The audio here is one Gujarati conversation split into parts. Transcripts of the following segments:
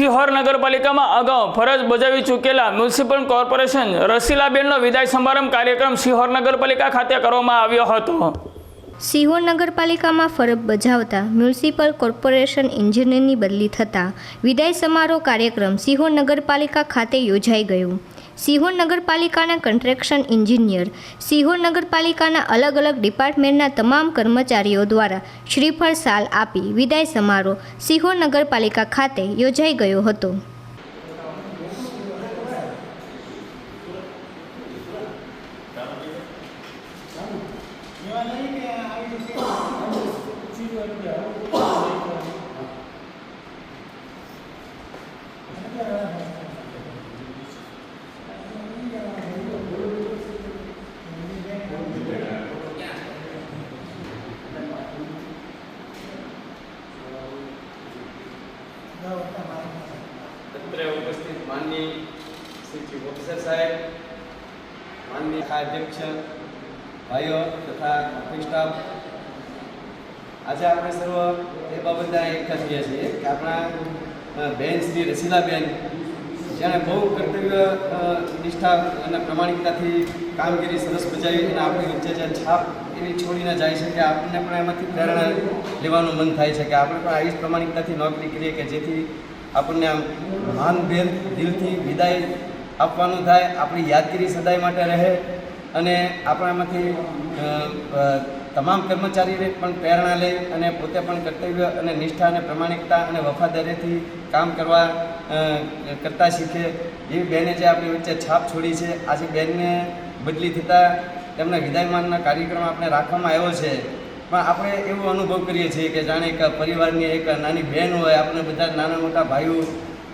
સિહોર નગરપાલિકામાં અગાઉ ફરજ બજાવી ચૂકેલા મ્યુનિસિપલ કોર્પોરેશન રસીલાબેનનો વિદાય સમારંભ કાર્યક્રમ સિહોર નગરપાલિકા ખાતે કરવામાં આવ્યો હતો. સિહોર નગરપાલિકામાં ફરજ બજાવતા મ્યુનિસિપલ કોર્પોરેશન એન્જિનિયરની બદલી થતાં વિદાય સમારોહ કાર્યક્રમ સિહોર નગરપાલિકા ખાતે યોજાઈ ગયો. સિહોર નગરપાલિકાના કન્સ્ટ્રક્શન એન્જિનિયર, સિહોર નગરપાલિકાના અલગ અલગ ડિપાર્ટમેન્ટના તમામ કર્મચારીઓ દ્વારા શ્રીફળ સાલ આપી વિદાય સમારોહ સિહોર નગરપાલિકા ખાતે યોજાઈ ગયો હતો. અત્રે ઉપસ્થિત માનની શ્રી ચીફ ઓફિસર સાહેબ માનની અધ્યક્ષ ભાઈઓ તથા ઓફિસ સ્ટાફ આજે આપણે સર્વ એ બાબતે એકઠા થયા છીએ કે આપણા બેન શ્રી રસીલાબેન, જેણે બહુ કર્તવ્ય નિષ્ઠા અને પ્રમાણિકતાથી કામગીરી સરસ બજાવી અને આપણી વચ્ચે જે છાપ એવી છોડીને જાય છે કે આપણને પણ એમાંથી પ્રેરણા લેવાનું મન થાય છે કે આપણે પણ આવી જ પ્રમાણિકતાથી નોકરી કરીએ કે જેથી આપણને આમ માનભેર દિલથી વિદાય આપવાનું થાય, આપણી યાદગીરી સદાય માટે રહે અને આપણામાંથી તમામ કર્મચારીને પણ પ્રેરણા લે અને પોતે પણ કર્તવ્ય અને નિષ્ઠા અને પ્રમાણિકતા અને વફાદારીથી કામ કરવા કરતા શીખે. એવી બેને જે આપણી વચ્ચે છાપ છોડી છે આજે બેનને બદલી થતાં તેમના વિદાયમાનના કાર્યક્રમ આપણે રાખવામાં આવ્યો છે. પણ આપણે એવો અનુભવ કરીએ છીએ કે જાણે કે પરિવારની એક નાની બહેન હોય, આપણે બધા નાના મોટા ભાઈઓ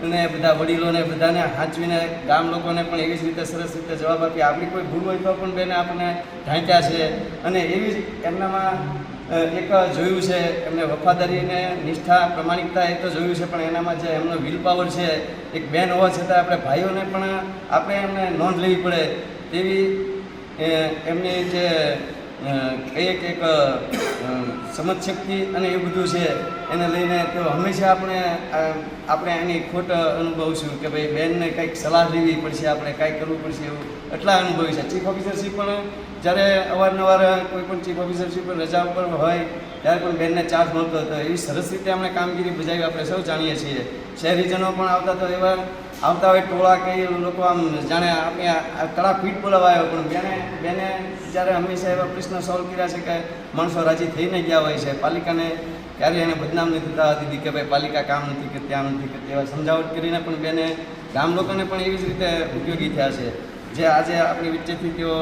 અને બધા વડીલોને બધાને હાંચવીને ગામ લોકોને પણ એવી જ રીતે સરસ રીતે જવાબ આપી આપણી કોઈ ભૂલ હોય તો પણ બેને આપણને ઢાંક્યા છે. અને એવી જ એમનામાં એક જોયું છે, એમને વફાદારીને નિષ્ઠા, પ્રમાણિકતા એ તો જોયું છે, પણ એનામાં જે એમનો વિલ પાવર છે, એક બેન હોવા છતાં આપણે ભાઈઓને પણ આપણે એમને નોંધ લેવી પડે. તેવી એમની જે અ, કહીએ કે એક સમજશક્તિ અને એ બધું છે એને લઈને તો હંમેશા આપણે આપણે એની ખોટ અનુભવશું કે ભાઈ બેનને કંઈક સલાહ લેવી પડશે આપણે કાંઈક કરવું પડશે એવું એટલા અનુભવી છે. ચીફ ઓફિસરશીપ પણ જ્યારે અવારનવાર કોઈ પણ ચીફ ઓફિસરશીપ રજા ઉપર હોય ત્યારે પણ બેનને ચાર્જ મળતો હતો. એવી સરસ રીતે આપણે કામગીરી બજાવી આપણે સૌ જાણીએ છીએ. શહેરીજનો પણ આવતા તો એવા આવતા હોય ટોળા કે લોકો આમ જાણે આ કડા પીઠ બોલાવા આવ્યો પણ બેને બેને જ્યારે હંમેશા એવા પ્રશ્ન સોલ્વ કર્યા છે કે માણસો રાજી થઈને ગયા હોય છે. પાલિકાને ક્યારે એને બદનામ નથી થતા દીધી કે ભાઈ પાલિકા કામ નથી કે ત્યાં નથી કરતી તેવા સમજાવટ કરીને પણ બેને ગામ લોકોને પણ એવી જ રીતે ઉપયોગી થયા છે. જે આજે આપણી વચ્ચેથી તેઓ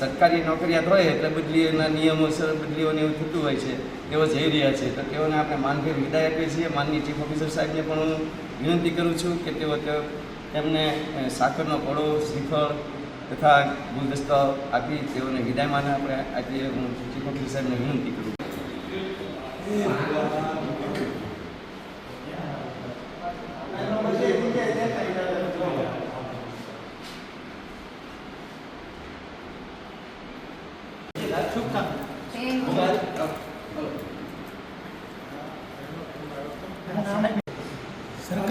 સરકારી નોકરિયાત હોય એટલે બદલીઓના નિયમો બદલીઓને એવું થતું હોય છે. તેઓ જઈ રહ્યા છે. તો તેઓને આપણે માનભેર વિદાય આપીએ છીએ. માનની ચીફ ઓફિસર સાહેબને પણ હું વિનંતી કરું છું કે તેઓ તેમને સાકરનો પડો શ્રીફળ તથા ગુલદસ્તો આપી તેઓને વિદાય માને. આપણે આજે હું ચીફ ઓફિસર સાહેબને વિનંતી કરું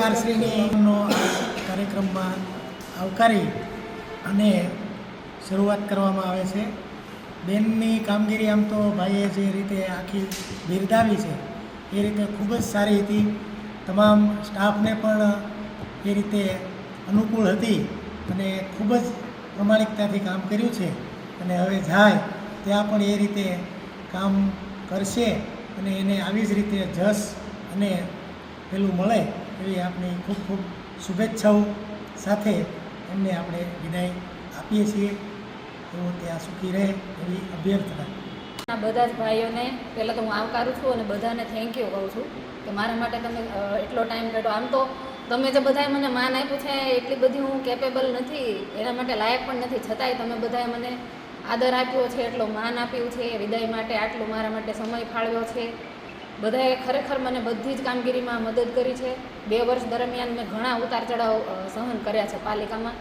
સરકારશ્રીનો કાર્યક્રમમાં આવકારી અને શરૂઆત કરવામાં આવે છે. બેનની કામગીરી આમ તો ભાઈએ જે રીતે આખી બિરદાવી છે, એ રીતે ખૂબ જ સારી હતી. તમામ સ્ટાફને પણ એ રીતે અનુકૂળ હતી અને ખૂબ જ પ્રમાણિકતાથી કામ કર્યું છે અને હવે જાય ત્યાં પણ એ રીતે કામ કરશે અને એને આવી જ રીતે જશ અને પેલું મળે એવી આપણી ખૂબ ખૂબ શુભેચ્છાઓ સાથે એમને આપણે વિદાય આપીએ છીએ. તો ત્યાં સુખી રહે એવી અભ્યર્થના. બધા જ ભાઈઓને પહેલાં તો હું આવકારું છું અને બધાને થેન્ક યુ કહું છું કે મારા માટે તમે એટલો ટાઈમ કાઢો. આમ તો તમે જે બધાએ મને માન આપ્યું છે, એટલી બધી હું કેપેબલ નથી. એના માટે લાયક પણ નથી. છતાંય તમે બધાએ મને આદર આપ્યો છે, એટલો માન આપ્યું છે. વિદાય માટે આટલું મારા માટે સમય ફાળવ્યો છે. બધાએ ખરેખર મને બધી જ કામગીરીમાં મદદ કરી છે. બે વર્ષ દરમિયાન મેં ઘણા ઉતાર ચઢાવ સહન કર્યા છે પાલિકામાં.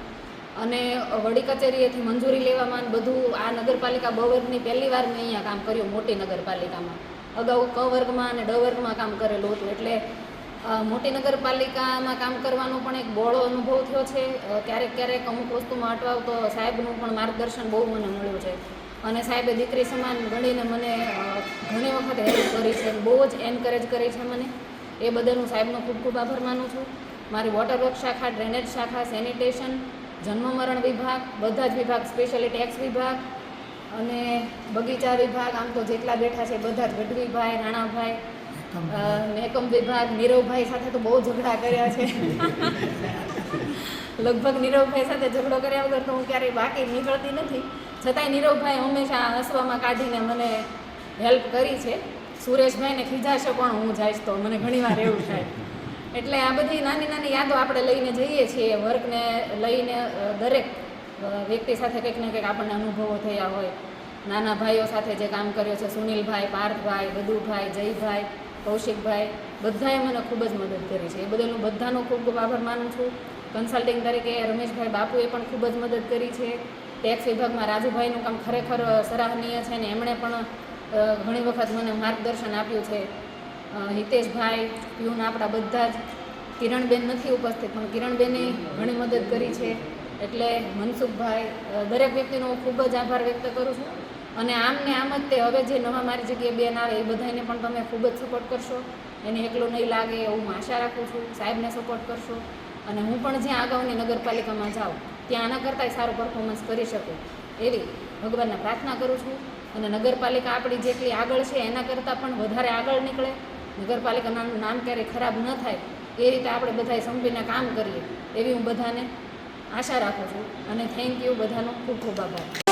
અને વડી કચેરીએથી મંજૂરી લેવામાં બધું આ નગરપાલિકા બ વર્ગની પહેલી વાર મેં અહીંયા કામ કર્યું મોટી નગરપાલિકામાં. અગાઉ ક વર્ગમાં અને ડ વર્ગમાં કામ કરેલું હતું એટલે મોટી નગરપાલિકામાં કામ કરવાનો પણ એક બહોળો અનુભવ થયો છે. ક્યારેક ક્યારેક અમુક વસ્તુમાં અટવાવ તો સાહેબનું પણ માર્ગદર્શન બહુ મને મળ્યું છે. અને સાહેબે દીકરી સમાન ગણીને મને ઘણી વખત હેલ્પ કરી છે. બહુ જ એન્કરેજ કરી છે મને. એ બદલ હું સાહેબનો ખૂબ ખૂબ આભાર માનું છું. મારી વોટર વર્ક શાખા ડ્રેનેજ શાખા સેનિટેશન જન્મ મરણ વિભાગ, બધા જ વિભાગ સ્પેશિયલી ટેક્સ વિભાગ અને બગીચા વિભાગ, આમ તો જેટલા બેઠા છે બધા જ ગઢવીભાઈ, રાણાભાઈ મેકમ વિભાગ, નીરવભાઈ સાથે તો બહુ ઝઘડા કર્યા છે. લગભગ નીરવભાઈ સાથે ઝઘડો કર્યા વગર તો હું ક્યારેય બાકી નીકળતી નથી. છતાંય નીરવભાઈ હંમેશા હસવામાં કાઢીને મને હેલ્પ કરી છે. સુરેશભાઈને ખીજાશે પણ હું જઈશ તો. મને ઘણીવાર એવું થાય. એટલે આ બધી નાની નાની યાદો આપણે લઈને જઈએ છીએ. વર્કને લઈને દરેક વ્યક્તિ સાથે કંઈક ને કંઈક આપણને અનુભવો થયા હોય. નાના ભાઈઓ સાથે જે કામ કર્યો છે, સુનિલભાઈ, પાર્થભાઈ, બધુભાઈ, જયભાઈ, કૌશિકભાઈ, બધાએ મને ખૂબ જ મદદ કરી છે. એ બદલ હું બધાનો ખૂબ ખૂબ આભાર માનું છું. કન્સલ્ટિંગ તરીકે રમેશભાઈ બાપુએ પણ ખૂબ જ મદદ કરી છે. ટેક્સ વિભાગમાં રાજુભાઈનું કામ ખરેખર સરાહનીય છે ને એમણે પણ ઘણી વખત મને માર્ગદર્શન આપ્યું છે. હિતેશભાઈ, પ્યુન આપણા બધા જ. કિરણબેન નથી ઉપસ્થિત, પણ કિરણબેને ઘણી મદદ કરી છે. એટલે મનસુખભાઈ દરેક વ્યક્તિનો હું ખૂબ જ આભાર વ્યક્ત કરું છું. અને આમ ને આમ જ તે હવે જે નવા મારી જગ્યાએ બેન આવે એ બધાને પણ તમે ખૂબ જ સપોર્ટ કરશો. એને એકલું નહીં લાગે એવું હું આશા રાખું છું. સાહેબને સપોર્ટ કરશો. અને હું પણ જ્યાં અગાઉની નગરપાલિકામાં જાઉં, ત્યાં આના કરતાંય સારું પરફોર્મન્સ કરી શકું. એવી ભગવાનને પ્રાર્થના કરું છું. અને નગરપાલિકા આપણી જેટલી આગળ છે, એના કરતાં પણ વધારે આગળ નીકળે. નગરપાલિકાનું નામ ક્યારેય ખરાબ ન થાય. એ રીતે આપણે બધાએ સંપીને કામ કરીએ. એવી હું બધાને આશા રાખું છું. અને થેન્ક યુ બધાનો ખૂબ ખૂબ આભાર.